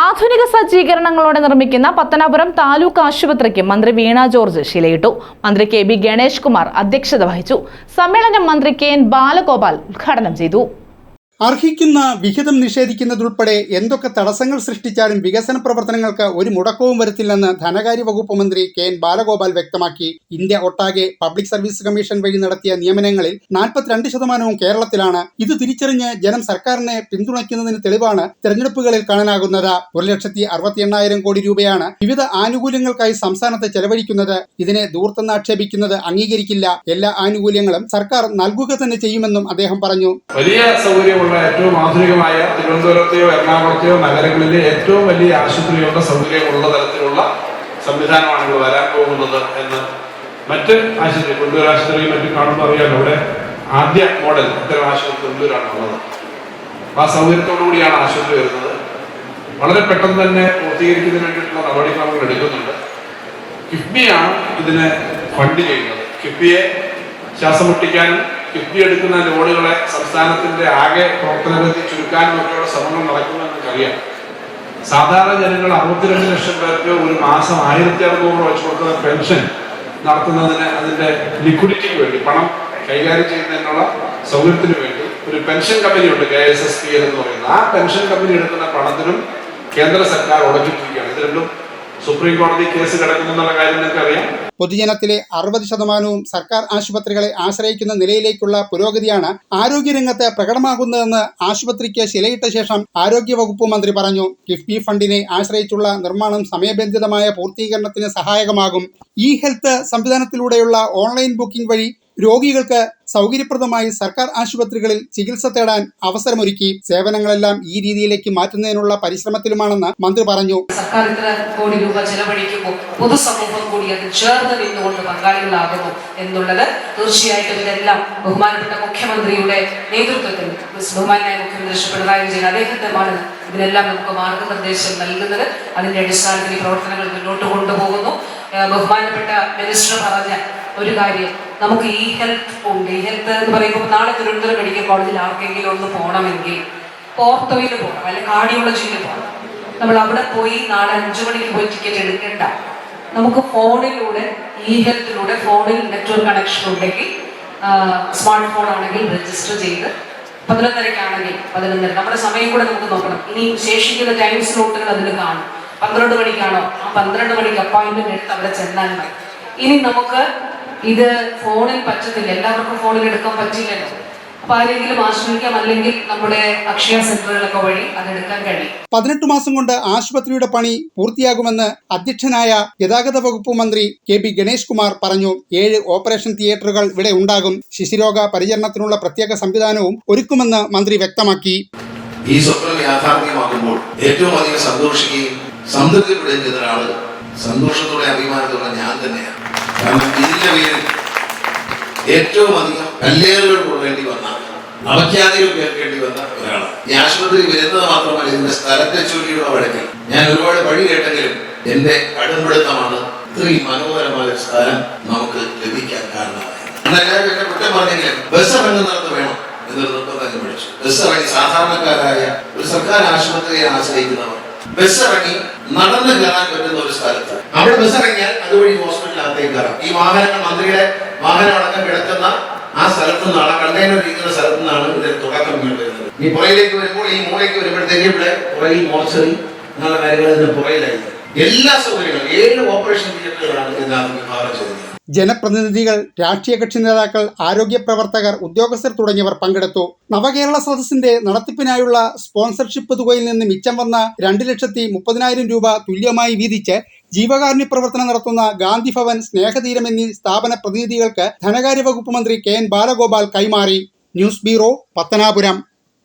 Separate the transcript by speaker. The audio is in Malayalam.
Speaker 1: ആധുനിക സജ്ജീകരണങ്ങളോടെ നിർമ്മിക്കുന്ന പത്തനാപുരം താലൂക്ക് ആശുപത്രിക്ക് മന്ത്രി വീണ ജോർജ് ശിലയിട്ടു. മന്ത്രി കെ ബി ഗണേഷ് കുമാർ അധ്യക്ഷത വഹിച്ചു. സമ്മേളനം മന്ത്രി കെ എൻ ബാലഗോപാൽ ഉദ്ഘാടനം ചെയ്തു.
Speaker 2: അർഹിക്കുന്ന വിഹിതം നിഷേധിക്കുന്നതുൾപ്പെടെ എന്തൊക്കെ തടസ്സങ്ങൾ സൃഷ്ടിച്ചാലും വികസന പ്രവർത്തനങ്ങൾക്ക് ഒരു മുടക്കവും വരുത്തില്ലെന്ന് ധനകാര്യ വകുപ്പ് മന്ത്രി കെ എൻ ബാലഗോപാൽ വ്യക്തമാക്കി. ഇന്ത്യ ഒട്ടാകെ പബ്ലിക് സർവീസ് കമ്മീഷൻ വഴി നടത്തിയ നിയമനങ്ങളിൽ നാൽപ്പത്തിരണ്ട് ശതമാനവും കേരളത്തിലാണ്. ഇത് തിരിച്ചറിഞ്ഞ് ജനം സർക്കാരിനെ പിന്തുണയ്ക്കുന്നതിന് തെളിവാണ് തെരഞ്ഞെടുപ്പുകളിൽ കാണാനാകുന്നത് ഒരു ലക്ഷത്തി അറുപത്തി എണ്ണായിരം കോടി രൂപയാണ് വിവിധ ആനുകൂല്യങ്ങൾക്കായി സംസ്ഥാനത്ത് ചെലവഴിക്കുന്നത്. ഇതിനെ ദൂർത്തെന്ന് ആക്ഷേപിക്കുന്നത് അംഗീകരിക്കില്ല. എല്ലാ ആനുകൂല്യങ്ങളും സർക്കാർ നൽകുക തന്നെ ചെയ്യുമെന്നും അദ്ദേഹം പറഞ്ഞു.
Speaker 3: വലിയ സൗകര്യമുള്ള ഏറ്റവും ആധുനികമായ തിരുവനന്തപുരത്തെയോ എറണാകുളത്തെയോ നഗരങ്ങളിലെ ഏറ്റവും വലിയ ആശുപത്രികളുടെ സൗകര്യമുള്ള തരത്തിലുള്ള സംവിധാനമാണ് ഇവിടെ വരാൻ പോകുന്നത് എന്ന് മറ്റ് ആശുപത്രി കൊണ്ടൂർ ആശുപത്രിയിൽ മറ്റും കാണുമ്പോൾ അറിയാമല്ലോ ഇവിടെ ആദ്യ മോഡൽ ഇത്തരം ആശുപത്രി കൊണ്ടൂരാണ് ഉള്ളത് ആ സൗകര്യത്തോടു കൂടിയാണ് ആശുപത്രി വരുന്നത്. വളരെ പെട്ടെന്ന് തന്നെ പൂർത്തീകരിക്കുന്നതിന് വേണ്ടിയിട്ടുള്ള നടപടിക്രമങ്ങൾ എടുക്കുന്നുണ്ട്. കിഫ്ബിയാണ് ഇതിനെ ഫണ്ട് ചെയ്യുന്നത്. കിഫ്ബിയെ ശ്വാസം മുട്ടിക്കാനും കിഫ്ബി ലോണുകളെ സംസ്ഥാനത്തിന്റെ ആകെ പ്രവർത്തനപരിധി ചുരുക്കാനും ഒക്കെയുള്ള ശ്രമങ്ങൾ നടക്കുന്നു നമുക്കറിയാം സാധാരണ ജനങ്ങൾ അറുപത്തിരണ്ട് ലക്ഷം പേർക്ക് ഒരു മാസം ആയിരത്തി അറുന്നൂറ് രൂപ വെച്ച് കൊടുക്കുന്ന പെൻഷൻ നടത്തുന്നതിന് അതിന്റെ ലിക്വിഡിറ്റിക്ക് വേണ്ടി പണം കൈകാര്യം ചെയ്യുന്നതിനുള്ള സൗകര്യത്തിന് വേണ്ടി ഒരു പെൻഷൻ കമ്പനി ഉണ്ട് K S S P L എന്ന് പറയുന്നത് ആ പെൻഷൻ കമ്പനി എടുക്കുന്ന പണത്തിനും കേന്ദ്ര സർക്കാർ ഉടക്കിട്ടിരിക്കുകയാണ് ഇത് രണ്ടും സുപ്രീം കോടതി കേസ് കിടക്കുന്നുള്ള കാര്യം നിങ്ങൾക്ക് അറിയാം
Speaker 2: പൊതുജനത്തിലെ അറുപത് ശതമാനവും സർക്കാർ ആശുപത്രികളെ ആശ്രയിക്കുന്ന നിലയിലേക്കുള്ള പുരോഗതിയാണ് ആരോഗ്യരംഗത്ത് പ്രകടമാകുന്നതെന്ന് ആശുപത്രിക്ക് ശിലയിട്ട ശേഷം ആരോഗ്യവകുപ്പ് മന്ത്രി പറഞ്ഞു. കിഫ്ബി ഫണ്ടിനെ ആശ്രയിച്ചുള്ള നിർമ്മാണം സമയബന്ധിതമായ പൂർത്തീകരണത്തിന് സഹായകമാകും. ഇ ഹെൽത്ത് സംവിധാനത്തിലൂടെയുള്ള ഓൺലൈൻ ബുക്കിംഗ് വഴി രോഗികൾക്ക് സൗകര്യപ്രദമായി സർക്കാർ ആശുപത്രികളിൽ ചികിത്സ തേടാൻ അവസരമൊരുക്കി സേവനങ്ങളെല്ലാം ഈ രീതിയിലേക്ക് മാറ്റുന്നതിനുള്ള പരിശ്രമത്തിലുമാണെന്ന് മന്ത്രി പറഞ്ഞു.
Speaker 4: സർക്കാർ ഇത്ര കോടി രൂപ ചെലവഴിക്കുമ്പോൾ പൊതുസമൂഹം കൂടി അതിൽ ചേർന്ന് നിന്നുകൊണ്ട് പങ്കാളികളാകുന്നു എന്നുള്ളത് തീർച്ചയായിട്ടും ഇതെല്ലാം ബഹുമാനപ്പെട്ട മുഖ്യമന്ത്രിയുടെ നേതൃത്വത്തിൽ ബഹുമാനായ മുഖ്യമന്ത്രി ശ്രീ പിണറായി വിജയൻ അദ്ദേഹത്തിനുമാണ് ഇതിനെല്ലാം നമുക്ക് മാർഗനിർദ്ദേശം നൽകുന്നത്. അതിന്റെ അടിസ്ഥാനത്തിൽ പ്രവർത്തനങ്ങൾ മുന്നോട്ട് കൊണ്ടുപോകുന്നു. ബഹുമാനപ്പെട്ട മിനിസ്റ്റർ പറഞ്ഞ ഒരു കാര്യം നമുക്ക് ഈ ഹെൽത്ത് ഉണ്ട്. ഈ ഹെൽത്ത് എന്ന് പറയുമ്പോൾ നാളെ തിരുവനന്തപുരം മെഡിക്കൽ കോളേജിൽ ആർക്കെങ്കിലും ഒന്ന് പോകണമെങ്കിൽ പോർത്തോയിൽ പോകണം അല്ലെങ്കിൽ കാർഡിയോളജിയിൽ പോകണം നമ്മൾ അവിടെ പോയി നാളെ അഞ്ചു മണിക്ക് പോയി ടിക്കറ്റ് എടുക്കേണ്ട. നമുക്ക് ഫോണിലൂടെ ഈ ഹെൽത്തിലൂടെ ഫോണിൽ നെറ്റ്വർക്ക് കണക്ഷൻ ഉണ്ടെങ്കിൽ സ്മാർട്ട് ഫോൺ ആണെങ്കിൽ രജിസ്റ്റർ ചെയ്ത് പതിനൊന്നരക്കാണെങ്കിൽ പതിനൊന്നര. നമ്മുടെ സമയം കൂടെ നമുക്ക് നോക്കണം. ഇനി ശേഷിക്കുന്ന ടൈം സ്ലോട്ടുകൾ അതിൽ കാണും. പന്ത്രണ്ട് മണിക്കാണോ? ആ പന്ത്രണ്ട് മണിക്ക് അപ്പോയിന്റ്മെന്റ് എടുത്ത് അവിടെ ചെന്നാൽ മതി. ഇനി നമുക്ക് ഇത് ഫോണിൽ പറ്റത്തില്ല. എല്ലാവർക്കും ഫോണിൽ എടുക്കാൻ പറ്റില്ലല്ലോ. അപ്പൊ ആരെങ്കിലും ആശ്രയിക്കാം. അല്ലെങ്കിൽ നമ്മുടെ അക്ഷയ സെന്ററുകളൊക്കെ വഴി അതെടുക്കാൻ കഴിയും.
Speaker 2: പതിനെട്ട് മാസം കൊണ്ട് ആശുപത്രിയുടെ പണി പൂർത്തിയാകുമെന്ന് അധ്യക്ഷനായ ഗതാഗത വകുപ്പ് മന്ത്രി കെ പി ഗണേഷ് കുമാർ പറഞ്ഞു. ഏഴ് ഓപ്പറേഷൻ തിയേറ്ററുകൾ ഇവിടെ ഉണ്ടാകും. ശിശുരോഗ പരിചരണത്തിനുള്ള പ്രത്യേക സംവിധാനവും ഒരുക്കുമെന്ന് മന്ത്രി വ്യക്തമാക്കി.
Speaker 5: ഈ സ്വപ്നം യാഥാർത്ഥ്യമാകുമ്പോൾ ഏറ്റവും അധികം സന്തോഷിക്കുകയും സംതൃപ്തിപ്പെടുകയും ചെയ്ത ഒരാൾ സന്തോഷത്തോടെ അഭിമാനത്തോടെ ഞാൻ തന്നെയാണ്. കാരണം ഇതിന്റെ ഏറ്റവും അധികം കല്ലേറുകൾ കൊള്ളേണ്ടി വന്ന അവഖ്യാതികൾ കേൾക്കേണ്ടി വന്ന ഒരാളാണ്. ഈ ആശുപത്രി വരുന്നത് മാത്രമല്ല ഇതിന്റെ സ്ഥലത്തെ ചൊല്ലിയുള്ള വഴക്കിൽ. ഞാൻ ഒരുപാട് വഴി കേട്ടെങ്കിലും എന്റെ കടുംപിടുത്തമാണ് ഇത്രയും മനോഹരമായ സ്ഥലം നമുക്ക് ലഭിക്കാൻ കാരണമായത്. കുറ്റം പറഞ്ഞെങ്കിലും ബസ് ഇറങ്ങുന്നിടത്ത് വേണം എന്നൊരു നിർബന്ധം വിളിച്ചു ബസ് ഇറങ്ങി സാധാരണക്കാരായ ഒരു സർക്കാർ ആശുപത്രിയെ ആശ്രയിക്കുന്നവർ ബസ് ഇറങ്ങി നടന്നു കയറാൻ പറ്റുന്ന ഒരു സ്ഥലത്ത്. അവിടെ ബസ് ഇറങ്ങിയാൽ അതുവഴി ഹോസ്പിറ്റലിനകത്തേക്ക് കയറാം. ഈ വാഹനങ്ങൾ മന്ത്രിയുടെ വാഹനം അടക്കം കിടക്കുന്ന ആ സ്ഥലത്തു നിന്നാണ് കണ്ടെയ്നർ ഇരിക്കുന്ന സ്ഥലത്തു നിന്നാണ് ഇതിന്റെ തുടക്കം ഇങ്ങോട്ട് ഈ പുറയിലേക്ക് വരുമ്പോൾ ഈ മൂലയ്ക്ക് വരുമ്പോഴത്തേക്ക് ഇവിടെ പുറകിൽ മോർച്ചറി എന്നുള്ള കാര്യങ്ങൾ ഇതിന്റെ പുറയിലായി എല്ലാ സൗകര്യങ്ങളും ഏഴ് ഓപ്പറേഷൻ തിയേറ്ററുകളാണ് ഇതിനകത്ത് വിഭാഗം ചെയ്തത്
Speaker 2: ജനപ്രതിനിധികൾ രാഷ്ട്രീയ കക്ഷി നേതാക്കൾ ആരോഗ്യ പ്രവർത്തകർ ഉദ്യോഗസ്ഥർ തുടങ്ങിയവർ പങ്കെടുത്തു. നവകേരള സദസ്സിന്റെ നടത്തിപ്പിനായുള്ള സ്പോൺസർഷിപ്പ് തുകയിൽ നിന്ന് മിച്ചം വന്ന രണ്ട് ലക്ഷത്തി മുപ്പതിനായിരം രൂപ തുല്യമായി വീതിച്ച് ജീവകാരുണ്യ പ്രവർത്തനം നടത്തുന്ന ഗാന്ധി ഭവൻ സ്നേഹതീരം എന്നീ സ്ഥാപന പ്രതിനിധികൾക്ക് ധനകാര്യ വകുപ്പ് മന്ത്രി കെ എൻ ബാലഗോപാൽ കൈമാറി. News bureau Pathanapuram.